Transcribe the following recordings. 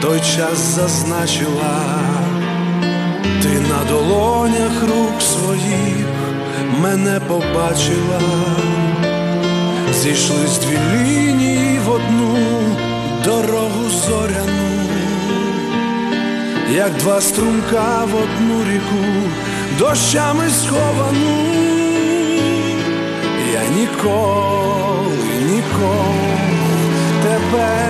той час зазначила, ти на долонях рук своїх мене побачила, зійшлись дві лінії в одну дорогу зоряну, як два струмка в одну ріку, дощами сховану, я ніколи, ніколи тебе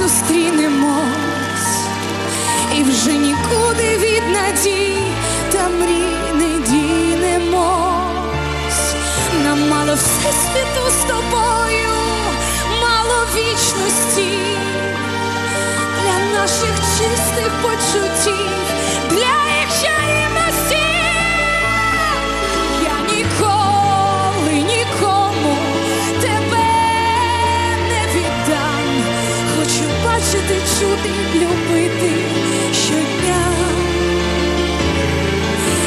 Зустрінемось, і вже нікуди від надій та мрій не дінемось. Нам мало всесвіту з тобою, мало вічності для наших чистих почуттів, чути, любити щодня.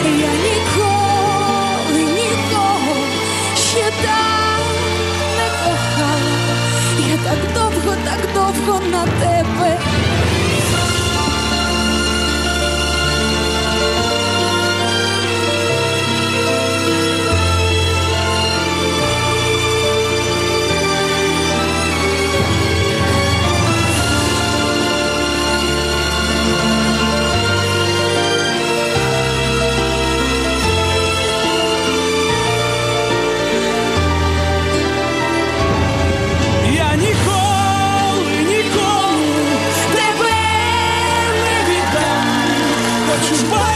Я ніколи нікого ще так не кохала. Я так довго, так довго на тебе.